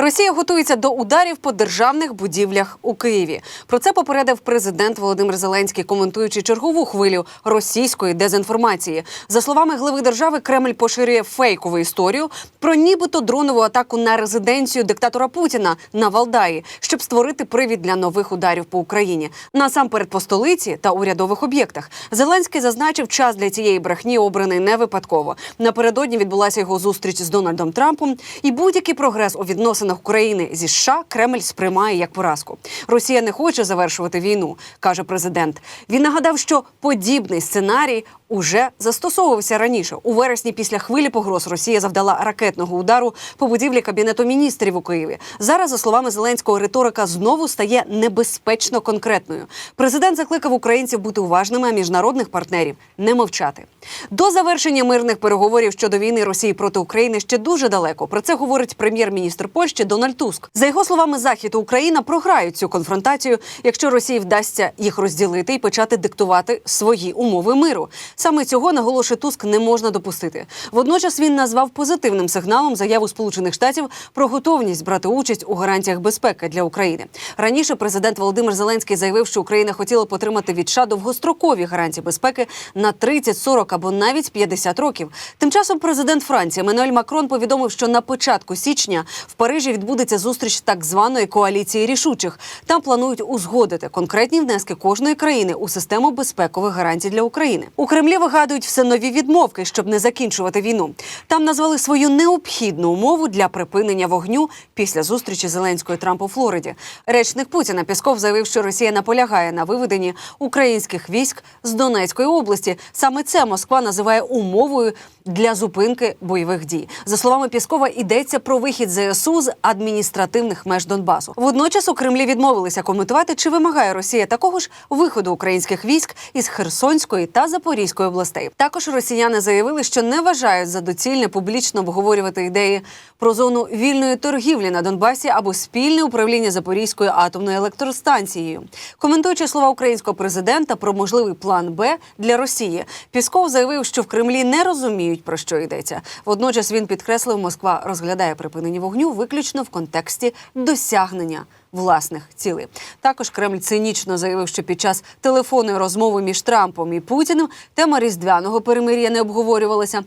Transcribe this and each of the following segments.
Росія готується до ударів по державних будівлях у Києві. Про це попередив президент Володимир Зеленський, коментуючи чергову хвилю російської дезінформації. За словами глави держави, Кремль поширює фейкову історію про нібито дронову атаку на резиденцію диктатора Путіна на Валдаї, щоб створити привід для нових ударів по Україні. Насамперед по столиці та урядових об'єктах. Зеленський зазначив, час для цієї брехні обраний не випадково. Напередодні відбулася його зустріч з Дональдом Трампом, і будь-який прогрес у відносинах України зі США Кремль сприймає як поразку. Росія не хоче завершувати війну, каже президент. Він нагадав, що подібний сценарій уже застосовувався раніше. У вересні після хвилі погроз Росія завдала ракетного удару по будівлі кабінету міністрів у Києві. Зараз, за словами Зеленського, риторика знову стає небезпечно конкретною. Президент закликав українців бути уважними, а міжнародних партнерів не мовчати. До завершення мирних переговорів щодо війни Росії проти України ще дуже далеко. Про це говорить прем'єр-міністр Польщі Дональд Туск. За його словами, Захід і Україна програють цю конфронтацію, якщо Росії вдасться їх розділити і почати диктувати свої умови миру. Саме цього наголошує Туск не можна допустити. Водночас він назвав позитивним сигналом заяву Сполучених Штатів про готовність брати участь у гарантіях безпеки для України. Раніше президент Володимир Зеленський заявив, що Україна хотіла отримати від США довгострокові гарантії безпеки на 30, 40 або навіть 50 років. Тим часом президент Франції Еммануель Макрон повідомив, що на початку січня в Парижі відбудеться зустріч так званої коаліції рішучих. Там планують узгодити конкретні внески кожної країни у систему безпекових гарантій для України. У Кремлі вигадують все нові відмовки, щоб не закінчувати війну. Там назвали свою необхідну умову для припинення вогню після зустрічі Зеленського і Трампа у Флориді. Речник Путіна Пісков заявив, що Росія наполягає на виведенні українських військ з Донецької області. Саме це Москва називає умовою для зупинки бойових дій. За словами Піскова, йдеться про вихід ЗСУ з адміністративних меж Донбасу. Водночас у Кремлі відмовилися коментувати, чи вимагає Росія такого ж виходу українських військ із Херсонської та Запорізької областей. Також росіяни заявили, що не вважають за доцільне публічно обговорювати ідеї про зону вільної торгівлі на Донбасі або спільне управління Запорізькою атомною електростанцією. Коментуючи слова українського президента про можливий план Б для Росії, Пісков заявив, що в Кремлі не розуміють про що йдеться. Водночас він підкреслив, Москва розглядає припинення вогню виключно в контексті досягнення. Власних цілей також Кремль цинічно заявив, що під час телефонної розмови між Трампом і Путіним тема різдвяного перемир'я не обговорювалася.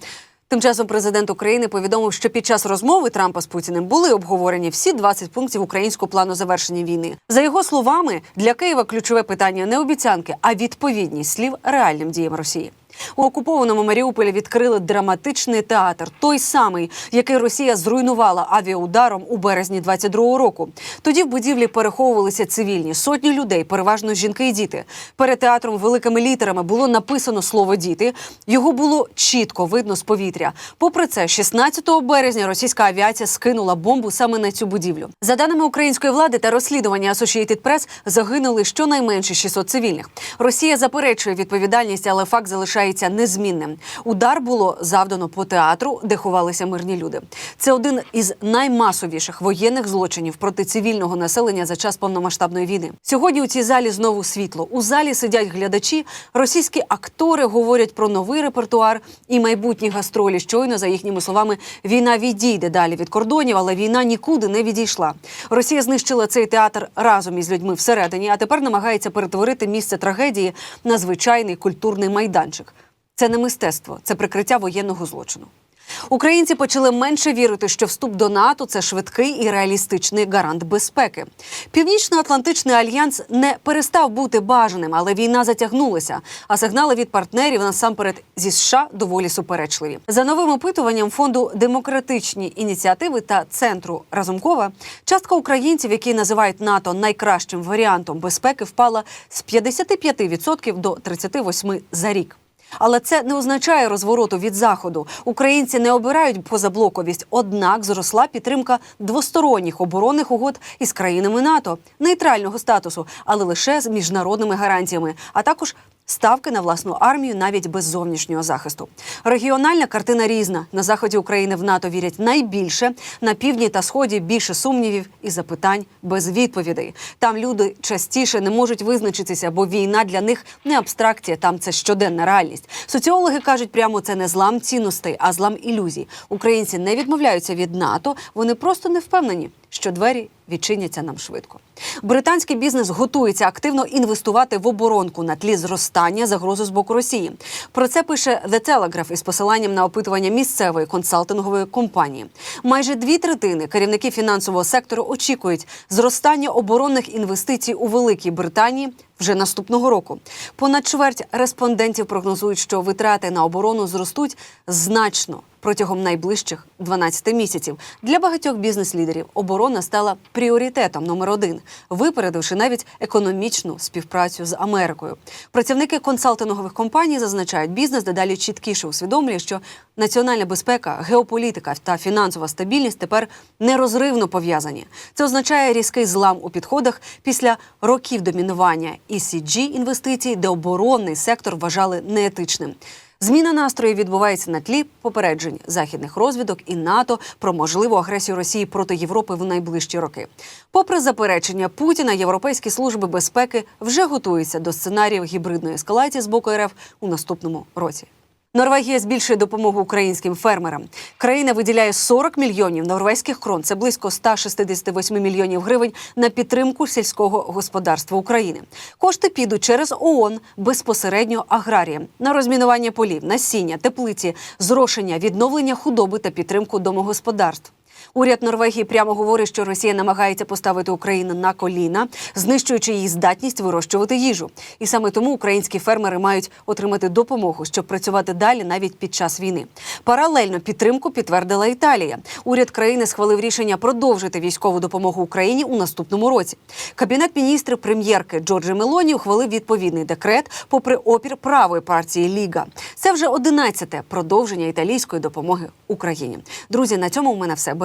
Тим часом президент України повідомив, що під час розмови Трампа з Путіним були обговорені всі 20 пунктів українського плану завершення війни. За його словами, для Києва ключове питання не обіцянки, а відповідність слів реальним діям Росії. У окупованому Маріуполі відкрили драматичний театр, той самий, який Росія зруйнувала авіаударом у березні 22-го року. Тоді в будівлі переховувалися цивільні сотні людей, переважно жінки і діти. Перед театром великими літерами було написано слово діти. Його було чітко видно з повітря. Попри це, 16 березня російська авіація скинула бомбу саме на цю будівлю. За даними української влади та розслідування Associated Press, загинули щонайменше 600 цивільних. Росія заперечує відповідальність, але факт залишає залишається незмінним. Удар було завдано по театру, де ховалися мирні люди. Це один із наймасовіших воєнних злочинів проти цивільного населення за час повномасштабної війни. Сьогодні у цій залі знову світло. У залі сидять глядачі. Російські актори говорять про новий репертуар і майбутні гастролі. Щойно за їхніми словами, війна відійде далі від кордонів, але війна нікуди не відійшла. Росія знищила цей театр разом із людьми всередині, а тепер намагається перетворити місце трагедії на звичайний культурний майданчик. Це не мистецтво, це прикриття воєнного злочину. Українці почали менше вірити, що вступ до НАТО це швидкий і реалістичний гарант безпеки. Північно-Атлантичний альянс не перестав бути бажаним, але війна затягнулася. А сигнали від партнерів насамперед зі США доволі суперечливі. За новим опитуванням фонду демократичні ініціативи та центру Разумкова, частка українців, які називають НАТО найкращим варіантом безпеки, впала з 55% до 38% за рік. Але це не означає розвороту від заходу. Українці не обирають позаблоковість, однак зросла підтримка двосторонніх оборонних угод із країнами НАТО, нейтрального статусу, але лише з міжнародними гарантіями, а також ставки на власну армію навіть без зовнішнього захисту. Регіональна картина різна. На заході України в НАТО вірять найбільше, на півдні та сході більше сумнівів і запитань без відповідей. Там люди частіше не можуть визначитися, бо війна для них не абстракція, там це щоденна реальність. Соціологи кажуть, прямо це не злам цінностей, а злам ілюзій. Українці не відмовляються від НАТО, вони просто не впевнені. Що двері відчиняться нам швидко. Британський бізнес готується активно інвестувати в оборонку на тлі зростання загрози з боку Росії. Про це пише The Telegraph із посиланням на опитування місцевої консалтингової компанії. Майже дві третини керівників фінансового сектору очікують зростання оборонних інвестицій у Великій Британії вже наступного року. Понад чверть респондентів прогнозують, що витрати на оборону зростуть значно протягом найближчих 12 місяців. Для багатьох бізнес-лідерів оборона стала пріоритетом номер один, випередивши навіть економічну співпрацю з Америкою. Працівники консалтингових компаній зазначають, бізнес дедалі чіткіше усвідомлює, що національна безпека, геополітика та фінансова стабільність тепер нерозривно пов'язані. Це означає різкий злам у підходах після років домінування ECG інвестицій, де оборонний сектор вважали неетичним. Зміна настрою відбувається на тлі попереджень західних розвідок і НАТО про можливу агресію Росії проти Європи в найближчі роки. Попри заперечення Путіна, європейські служби безпеки вже готуються до сценаріїв гібридної ескалації з боку РФ у наступному році. Норвегія збільшує допомогу українським фермерам. Країна виділяє 40 мільйонів норвезьких крон. Це близько 168 мільйонів гривень на підтримку сільського господарства України. Кошти підуть через ООН безпосередньо аграріям на розмінування полів, насіння, теплиці, зрошення, відновлення худоби та підтримку домогосподарств. Уряд Норвегії прямо говорить, що Росія намагається поставити Україну на коліна, знищуючи її здатність вирощувати їжу. І саме тому українські фермери мають отримати допомогу, щоб працювати далі навіть під час війни. Паралельно підтримку підтвердила Італія. Уряд країни схвалив рішення продовжити військову допомогу Україні у наступному році. Кабінет міністрів прем'єрки Джорджі Мелоні ухвалив відповідний декрет, попри опір правої партії Ліга. Це вже одинадцяте продовження італійської допомоги Україні. Друзі, на цьому у мене все.